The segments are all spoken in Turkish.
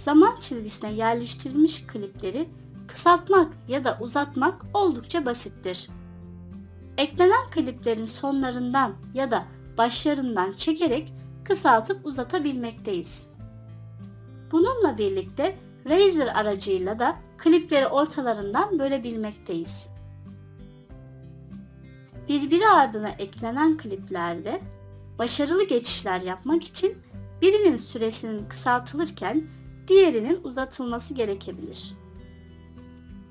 zaman çizgisine yerleştirilmiş klipleri kısaltmak ya da uzatmak oldukça basittir. Eklenen kliplerin sonlarından ya da başlarından çekerek kısaltıp uzatabilmekteyiz. Bununla birlikte Razer aracıyla da klipleri ortalarından bölebilmekteyiz. Birbiri ardına eklenen kliplerde başarılı geçişler yapmak için birinin süresinin kısaltılırken diğerinin uzatılması gerekebilir.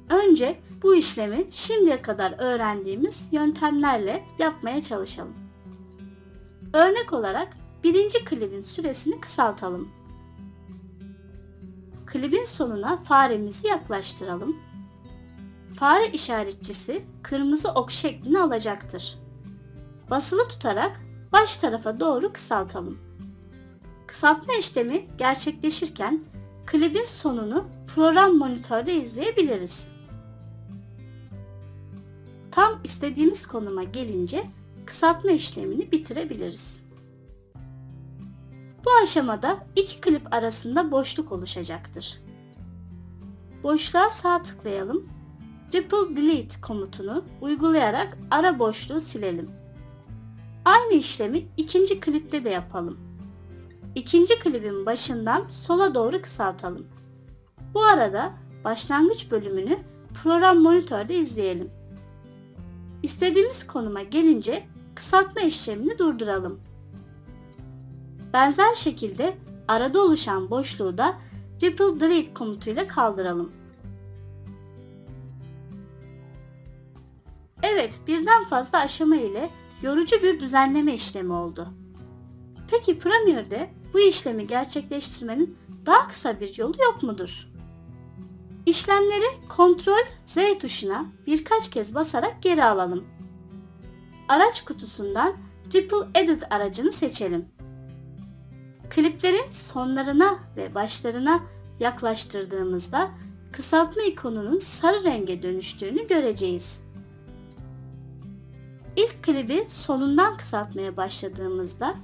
Önce bu işlemi şimdiye kadar öğrendiğimiz yöntemlerle yapmaya çalışalım. Örnek olarak birinci klibin süresini kısaltalım. Klibin sonuna faremizi yaklaştıralım. Fare işaretçisi kırmızı ok şeklini alacaktır. Basılı tutarak baş tarafa doğru kısaltalım. Kısaltma işlemi gerçekleşirken klibin sonunu program monitörde izleyebiliriz. Tam istediğimiz konuma gelince kısaltma işlemini bitirebiliriz. Bu aşamada iki klip arasında boşluk oluşacaktır. Boşluğa sağ tıklayalım. Ripple Delete komutunu uygulayarak ara boşluğu silelim. Aynı işlemi ikinci klipte de yapalım. İkinci klibin başından sola doğru kısaltalım. Bu arada başlangıç bölümünü program monitörde izleyelim. İstediğimiz konuma gelince kısaltma işlemini durduralım. Benzer şekilde arada oluşan boşluğu da Ripple Delete komutuyla kaldıralım. Evet, birden fazla aşama ile yorucu bir düzenleme işlemi oldu. Peki Premiere'de bu işlemi gerçekleştirmenin daha kısa bir yolu yok mudur? İşlemleri Ctrl Z tuşuna birkaç kez basarak geri alalım. Araç kutusundan Ripple Edit aracını seçelim. Kliplerin sonlarına ve başlarına yaklaştırdığımızda kısaltma ikonunun sarı renge dönüştüğünü göreceğiz. İlk klibi sonundan kısaltmaya başladığımızda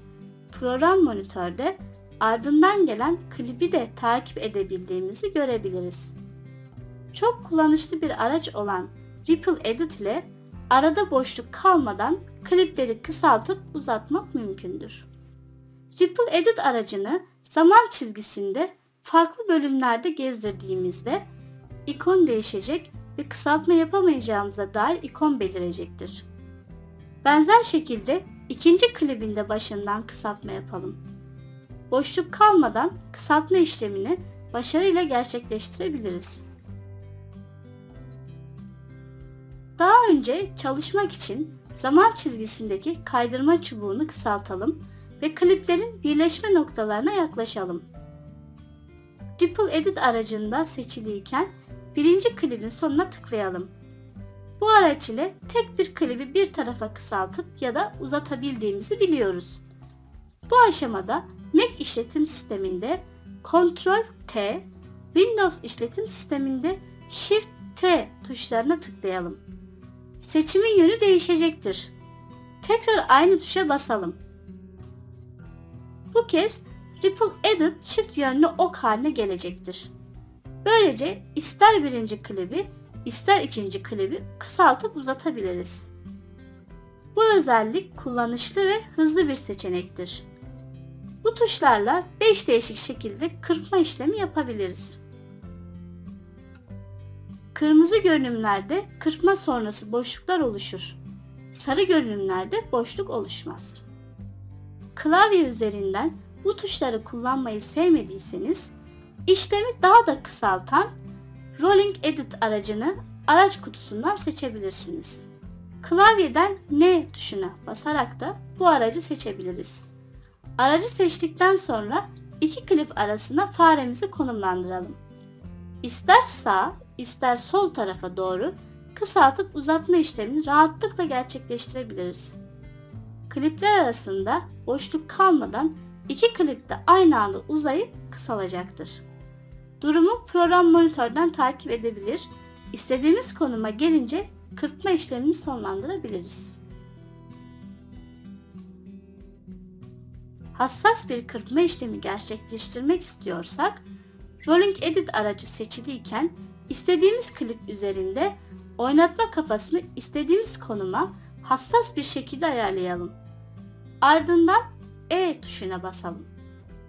program monitörde ardından gelen klibi de takip edebildiğimizi görebiliriz. Çok kullanışlı bir araç olan Ripple Edit ile arada boşluk kalmadan klipleri kısaltıp uzatmak mümkündür. Ripple Edit aracını zaman çizgisinde farklı bölümlerde gezdirdiğimizde ikon değişecek ve kısaltma yapamayacağımıza dair ikon belirecektir. Benzer şekilde ikinci klibinde başından kısaltma yapalım. Boşluk kalmadan kısaltma işlemini başarıyla gerçekleştirebiliriz. Daha önce çalışmak için zaman çizgisindeki kaydırma çubuğunu kısaltalım ve kliplerin birleşme noktalarına yaklaşalım. Ripple Edit aracında seçiliyken birinci klibin sonuna tıklayalım. Bu araç ile tek bir klibi bir tarafa kısaltıp ya da uzatabildiğimizi biliyoruz. Bu aşamada Mac işletim sisteminde Ctrl T, Windows işletim sisteminde Shift T tuşlarına tıklayalım. Seçimin yönü değişecektir. Tekrar aynı tuşa basalım. Bu kez Ripple Edit çift yönlü ok haline gelecektir. Böylece ister birinci klibi ister ikinci klibi kısaltıp uzatabiliriz. Bu özellik kullanışlı ve hızlı bir seçenektir. Bu tuşlarla 5 değişik şekilde kırpma işlemi yapabiliriz. Kırmızı görünümlerde kırpma sonrası boşluklar oluşur. Sarı görünümlerde boşluk oluşmaz. Klavye üzerinden bu tuşları kullanmayı sevmediyseniz işlemi daha da kısaltan Rolling Edit aracını araç kutusundan seçebilirsiniz. Klavyeden N tuşuna basarak da bu aracı seçebiliriz. Aracı seçtikten sonra iki klip arasına faremizi konumlandıralım. İster sağ, ister sol tarafa doğru kısaltıp uzatma işlemini rahatlıkla gerçekleştirebiliriz. Klipler arasında boşluk kalmadan iki klip de aynı anda uzayıp kısalacaktır. Durumu program monitörden takip edebilir, istediğimiz konuma gelince kırpma işlemini sonlandırabiliriz. Hassas bir kırpma işlemi gerçekleştirmek istiyorsak, Rolling Edit aracı seçiliyken istediğimiz klip üzerinde oynatma kafasını istediğimiz konuma hassas bir şekilde ayarlayalım. Ardından E tuşuna basalım.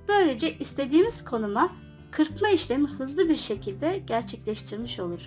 Böylece istediğimiz konuma kırpma işlemi hızlı bir şekilde gerçekleştirmiş olur.